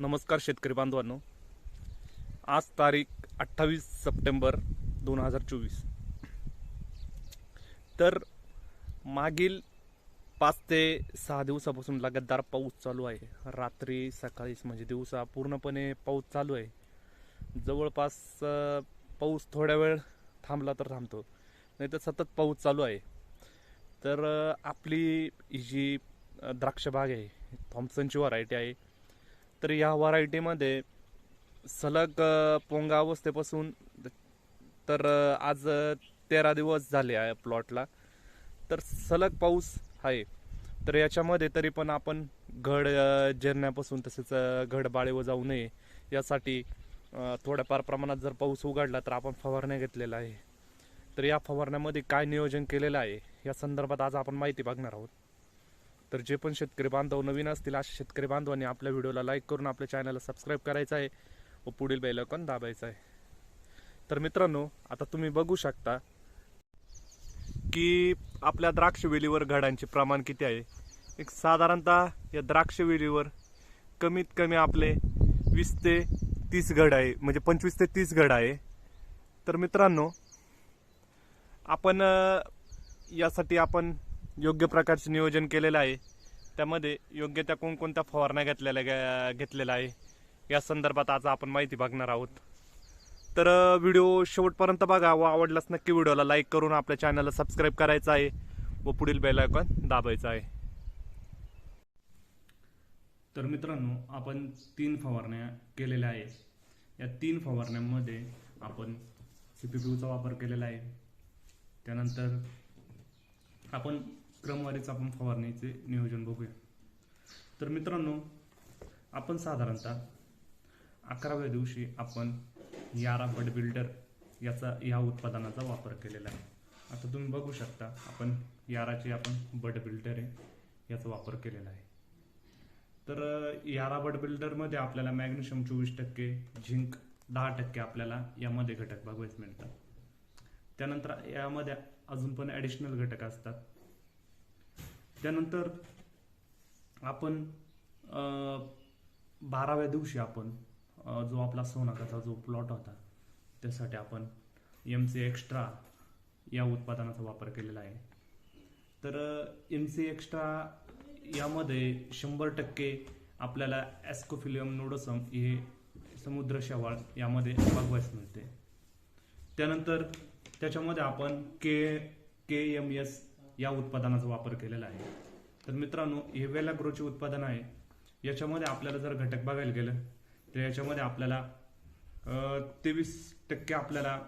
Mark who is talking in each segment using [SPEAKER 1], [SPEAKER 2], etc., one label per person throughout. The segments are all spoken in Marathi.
[SPEAKER 1] नमस्कार शेतकरी बांधवांनो. आज तारीख अठ्ठावीस सप्टेंबर दोन हजार चोवीस. तर मागील पाच ते सहा दिवसापासून लगातार पाऊस चालू आहे. रात्री सकाळीच म्हणजे दिवसा पूर्णपणे पाऊस चालू आहे. जवळपास पाऊस थोड्या वेळ थांबला तर थांबतो. नाही तर सतत पाऊस चालू आहे. तर आपली ही जी द्राक्षबाग द्राक्ष बाग आहे थॉम्पसनची व्हरायटी आहे तर या व्हरायटीमध्ये सलग पोंगा अवस्थेपासून तर आज तेरा दिवस झाले आहे प्लॉटला. तर सलग पाऊस आहे. तर याच्यामध्ये तरी पण आपण घड अ, जिरण्यापासून तसेच घडबाळीवर जाऊ नये. यासाठी थोड्याफार प्रमाणात जर पाऊस उघडला तर आपण फवारण्या घेतलेला आहे. तर या फवारण्यामध्ये काय नियोजन केलेलं आहे या संदर्भात आज आपण माहिती बघणार आहोत. तर जे पण शेतकरी बांधव नवीन असतील अशा शेतकरी बांधवांनी आपल्या व्हिडिओला लाईक करून आपल्या चॅनलला सबस्क्राईब करायचं आहे. व पुढील बेल दाबायचं आहे. तर मित्रांनो आता तुम्ही बघू शकता की आपल्या द्राक्षवेलीवर घडांचे प्रमाण किती आहे. एक साधारणतः या द्राक्ष वेलीवर कमीत कमी आपले वीस ते तीस घड आहे म्हणजे पंचवीस ते तीस घड आहे. तर मित्रांनो आपण यासाठी आपण योग्य प्रकारचे नियोजन केलेलं आहे. त्यामध्ये योग्य त्या कोणकोणत्या फवारण्या घेतलेल्या घेतलेल्या आहे या संदर्भात आज आपण माहिती बघणार आहोत. तर व्हिडिओ शेवटपर्यंत बघा व आवडलाच नक्की व्हिडिओला लाईक करून आपल्या चॅनलला सबस्क्राईब करायचं आहे व पुढील बेल आयकॉन आहे. तर मित्रांनो आपण तीन फवारण्या केलेल्या आहेत. या तीन फवारण्यांमध्ये आपण सी पी पीचा वापर केलेला आहे. त्यानंतर आपण क्रमवारीच आपण फवारणीचे नियोजन बघूया. तर मित्रांनो आपण साधारणतः अकराव्या दिवशी आपण यारा बड बिल्डर याचा या उत्पादनाचा वापर केलेला आहे. आता तुम्ही बघू शकता आपण याराचे आपण बड बिल्डर आहे याचा वापर केलेला आहे. तर यारा बड बिल्डरमध्ये आपल्याला मॅग्नेशियम चोवीस टक्के झिंक दहा टक्के आपल्याला यामध्ये घटक बघायला मिळतात. त्यानंतर यामध्ये अजून पण ॲडिशनल घटक असतात. त्यानंतर आपण बाराव्या दिवशी आपण जो आपला सोनाकाचा जो प्लॉट होता त्यासाठी आपण एम सी एक्स्ट्रा या उत्पादनाचा वापर केलेला आहे. तर एम सी एक्स्ट्रा यामध्ये शंभर टक्के आपल्याला ॲस्कोफिलियम नोडसम हे समुद्र शेवाळ यामध्ये भागवायस मिळते. त्यानंतर त्याच्यामध्ये आपण के के एम एस या उत्पादनाचा वापर केलेला आहे. तर मित्रांनो हे वेलाग्रोचे उत्पादन आहे. याच्यामध्ये आपल्याला जर घटक बघायला गेलं तर याच्यामध्ये आपल्याला तेवीस टक्के आपल्याला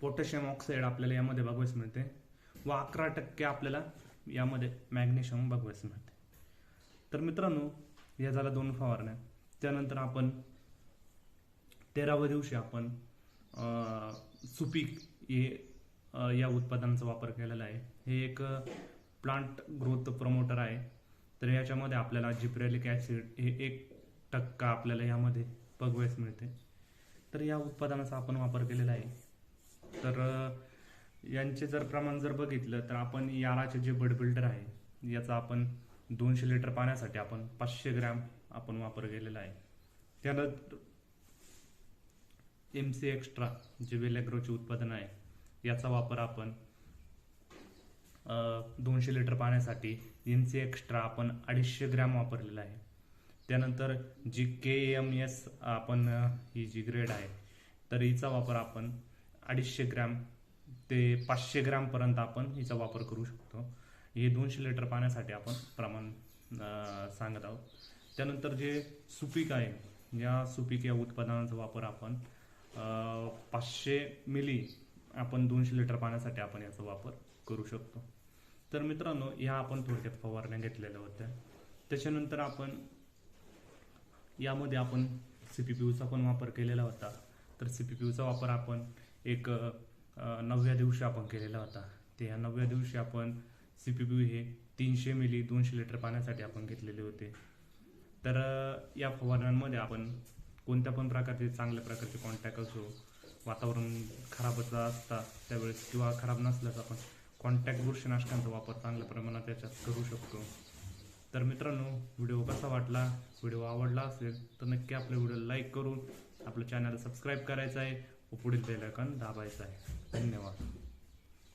[SPEAKER 1] पोटॅशियम ऑक्साईड आपल्याला यामध्ये बघवायस मिळते व अकरा टक्के आपल्याला यामध्ये मॅग्नेशियम बघवायस मिळते. तर मित्रांनो या झाल्या दोन फवारण्या. त्यानंतर आपण तेराव्या दिवशी आपण सुपीक हे या उत्पादनाचा वापर केलेला आहे. हे एक प्लांट ग्रोथ प्रमोटर आहे. तर याच्यामध्ये आपल्याला जिप्रेलिक ॲसिड हे एक टक्का आपल्याला यामध्ये बघवायस मिळते. तर या उत्पादनाचा आपण वापर केलेला आहे. तर यांचे जर प्रमाण जर बघितलं तर आपण याराचे जे बड बिल्डर आहे याचा आपण दोनशे लिटर पाण्यासाठी आपण पाचशे ग्रॅम आपण वापर केलेला आहे. त्यानंतर एम सी एक्स्ट्रा जे वेलॅग्रोचे उत्पादन आहे याचा वापर आपण दोनशे लिटर पाण्यासाठी यांचे एक्स्ट्रा आपण अडीचशे ग्रॅम वापरलेला आहे. त्यानंतर जी के एम एस आपण ही जी ग्रेड आहे तर हिचा वापर आपण अडीचशे ग्रॅम ते पाचशे ग्रॅमपर्यंत आपण हिचा वापर करू शकतो. हे दोनशे लिटर पाण्यासाठी आपण प्रमाण सांगत आहोत. त्यानंतर जे सुपीक आहे या सुपीक या उत्पादनाचा वापर आपण पाचशे मिली आपण दोनशे लिटर पाण्यासाठी आपण याचा वापर करू शकतो. तर मित्रांनो ह्या आपण थोडक्यात फवारण्या घेतलेल्या होत्या. त्याच्यानंतर आपण यामध्ये आपण सी पी पी यूचा पण वापर केलेला होता. तर सी पी पी यूचा वापर आपण एक नवव्या दिवशी आपण केलेला होता. ते या नवव्या दिवशी आपण सी पी पी हे तीनशे मिली दोनशे लिटर पाण्यासाठी आपण घेतलेले होते. तर या फवारण्यांमध्ये आपण कोणत्या पण प्रकारचे चांगल्या प्रकारचे कॉन्टॅक्ट असो वातावरण खराबच असता त्यावेळेस किंवा खराब नसल्यास आपण कॉन्टॅक्ट बुरशीनाशकांचा वापर चांगल्या प्रमाणात त्याच्यात करू शकतो. तर मित्रांनो व्हिडिओ कसा वाटला? व्हिडिओ आवडला असेल तर नक्की आपल्या व्हिडिओ लाईक करून आपलं चॅनल सबस्क्राईब करायचं आहे व पुढील बेल दाबायचं आहे. धन्यवाद.